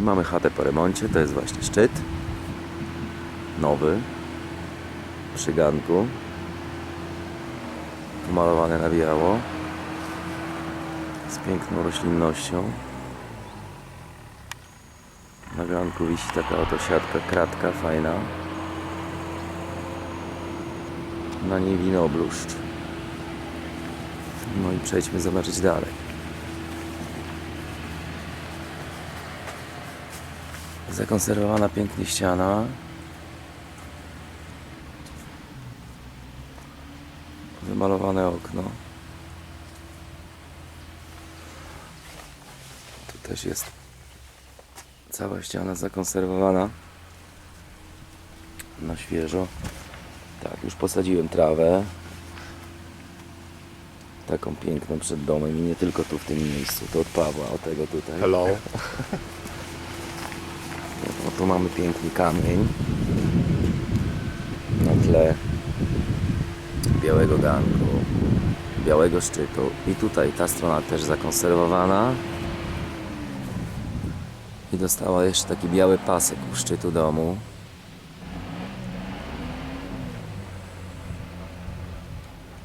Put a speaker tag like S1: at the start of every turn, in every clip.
S1: Mamy chatę po remoncie, to jest właśnie szczyt. Nowy. Przy ganku. Pomalowany na biało. Z piękną roślinnością. Na ganku wisi taka oto siatka, kratka fajna. Na niej winobluszcz. No i przejdźmy zobaczyć dalej. Zakonserwowana pięknie ściana. Wymalowane okno. Tu też jest cała ściana zakonserwowana na świeżo. Tak, już posadziłem trawę. Taką piękną przed domem i nie tylko tu w tym miejscu. To od Pawła, o tego tutaj.
S2: Hello.
S1: No tu mamy piękny kamień na tle białego ganku, białego szczytu. I tutaj ta strona też zakonserwowana. I dostała jeszcze taki biały pasek u szczytu domu.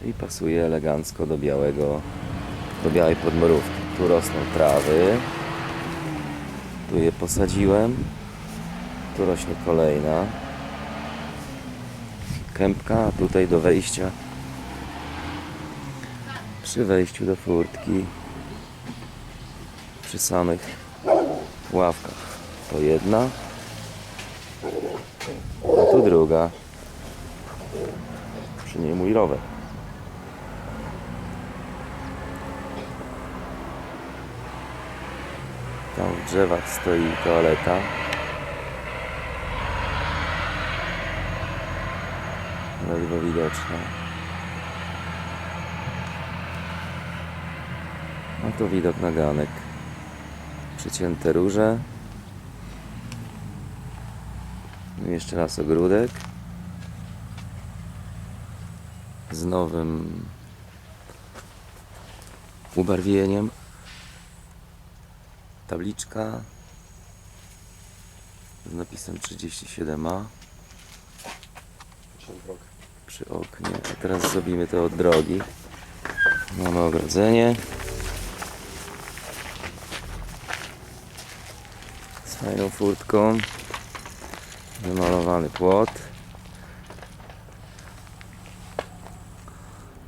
S1: I pasuje elegancko do białego, do białej podmorówki. Tu rosną trawy. Tu je posadziłem. Tu rośnie kolejna. Kępka, tutaj do wejścia. Przy wejściu do furtki. Przy samych ławkach. To jedna. A tu druga. Przy niej mój rower. Tam w drzewach stoi toaleta ledwo widoczna. A tu widok na ganek. Przycięte róże. No i jeszcze raz ogródek. Z nowym ubarwieniem. Tabliczka z napisem 37A przy oknie. A teraz zrobimy to od drogi. Mamy ogrodzenie. Z fajną furtką. Wymalowany płot.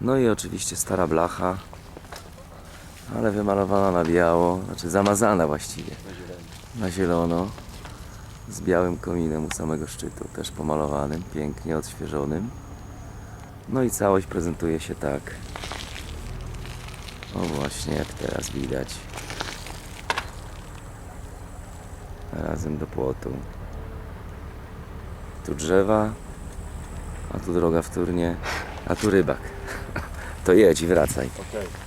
S1: No i oczywiście stara blacha. Ale wymalowana na biało, znaczy zamazana właściwie. Na zielono. Z białym kominem u samego szczytu, też pomalowanym, pięknie odświeżonym. No i całość prezentuje się tak. O właśnie, jak teraz widać. Razem do płotu. Tu drzewa, a tu droga wtórnie, a tu rybak. To jedź i wracaj.
S2: Okej.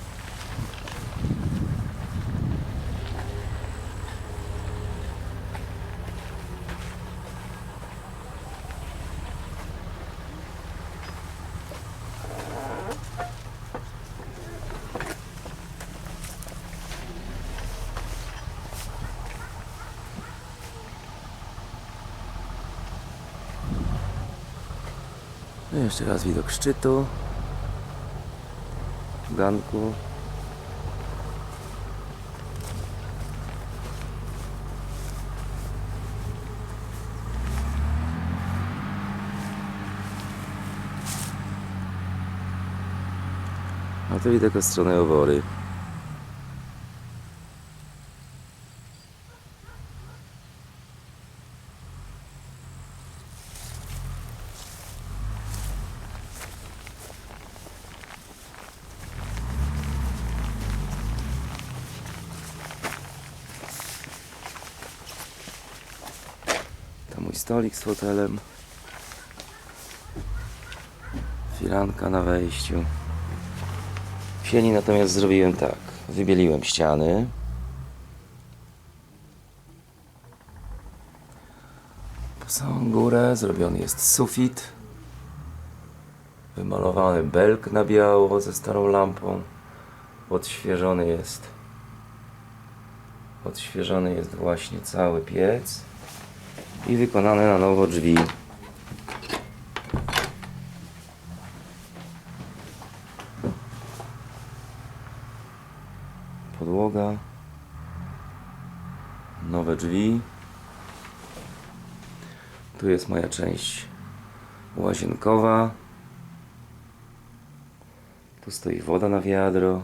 S1: Jeszcze raz widok szczytu. Ganku. A tu widok od strony Owory. Stolik z fotelem. Firanka na wejściu. W sieni natomiast zrobiłem tak. Wybieliłem ściany. Po samą górę zrobiony jest sufit. Wymalowany belk na biało ze starą lampą. Odświeżony jest Odświeżony jest właśnie cały piec i wykonane na nowo drzwi. Podłoga. Nowe drzwi. Tu jest moja część łazienkowa. Tu stoi woda na wiadro.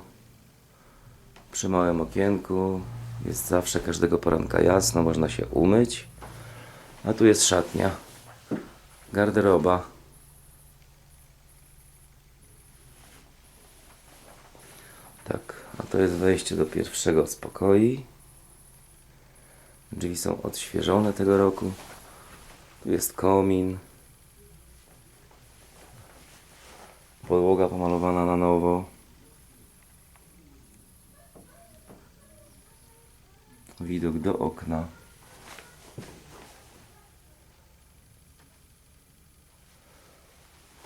S1: Przy małym okienku jest zawsze każdego poranka jasno, można się umyć. A tu jest szatnia, garderoba. Tak, a to jest wejście do pierwszego z pokoi. Drzwi są odświeżone tego roku. Tu jest komin. Podłoga pomalowana na nowo. Widok do okna.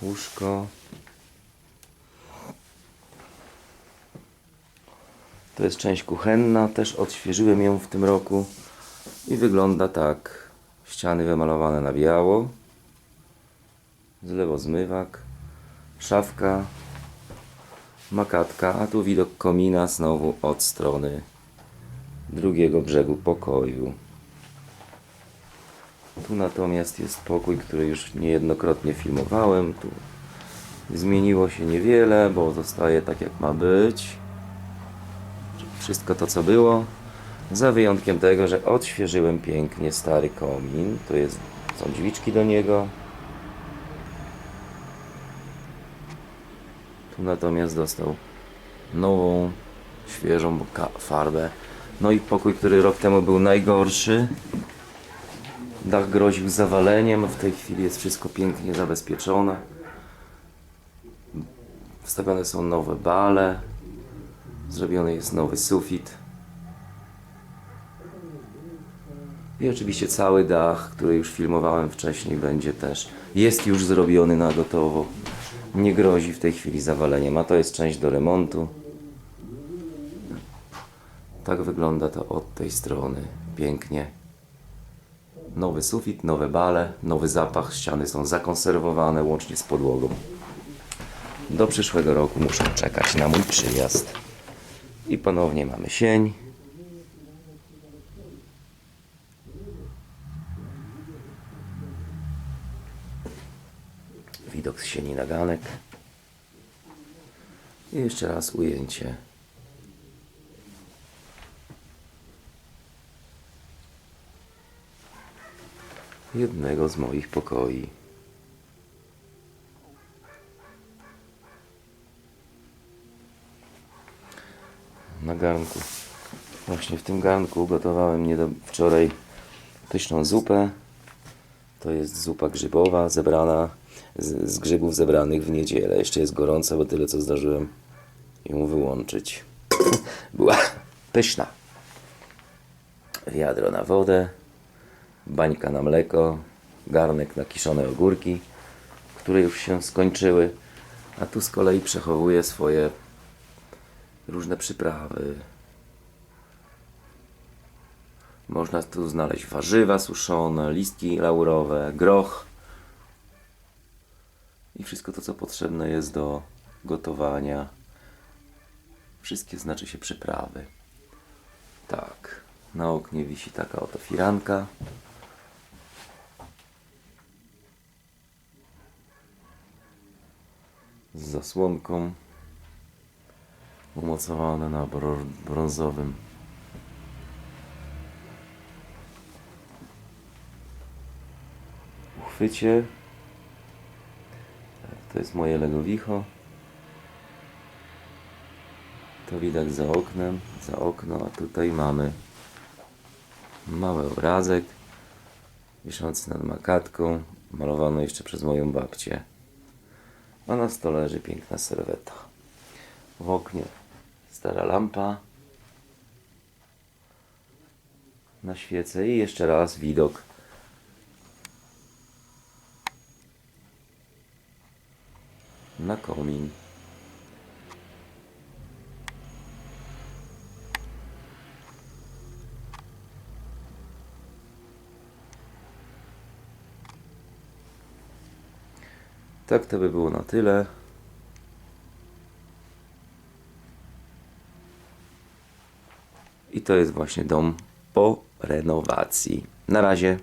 S1: Łóżko. To jest część kuchenna, też odświeżyłem ją w tym roku i wygląda tak. Ściany wymalowane na biało. Z lewo zmywak, szafka, makatka, a tu widok komina znowu od strony drugiego brzegu pokoju. Tu natomiast jest pokój, który już niejednokrotnie filmowałem. Tu zmieniło się niewiele, bo zostaje tak jak ma być. Wszystko to co było. Za wyjątkiem tego, że odświeżyłem pięknie stary komin. Tu jest, są drzwiczki do niego. Tu natomiast dostał nową, świeżą farbę. No i pokój, który rok temu był najgorszy. Dach groził zawaleniem, w tej chwili jest wszystko pięknie zabezpieczone. Wstawione są nowe bale. Zrobiony jest nowy sufit. I oczywiście cały dach, który już filmowałem wcześniej, będzie też. Jest już zrobiony na gotowo. Nie grozi w tej chwili zawaleniem, a to jest część do remontu. Tak wygląda to od tej strony. Pięknie. Nowy sufit, nowe bale, nowy zapach. Ściany są zakonserwowane łącznie z podłogą. Do przyszłego roku muszę czekać na mój przyjazd. I ponownie mamy sień. Widok z sieni na ganek. I jeszcze raz ujęcie. Jednego z moich pokoi. Na garnku. Właśnie w tym garnku gotowałem nie do wczoraj pyszną zupę. To jest zupa grzybowa zebrana z, z grzybów zebranych w niedzielę. Jeszcze jest gorąca, bo tyle co zdążyłem ją wyłączyć. Była pyszna. Wiadro na wodę bańka na mleko, garnek na kiszone ogórki, które już się skończyły, a tu z kolei przechowuję swoje różne przyprawy. Można tu znaleźć warzywa suszone, listki laurowe, groch i wszystko to, co potrzebne jest do gotowania. Wszystkie znaczy się przyprawy. Tak, na oknie wisi taka oto firanka. Z zasłonką umocowane na brązowym uchwycie. Tak, To jest moje legowicho. To widać za oknem, za okno, a tutaj mamy mały obrazek wiszący nad makatką, malowany jeszcze przez moją babcię. A na stole leży piękna serweta. W oknie stara lampa na świecę i jeszcze raz widok na komin. Tak to by było na tyle. I to jest właśnie dom po renowacji. Na razie.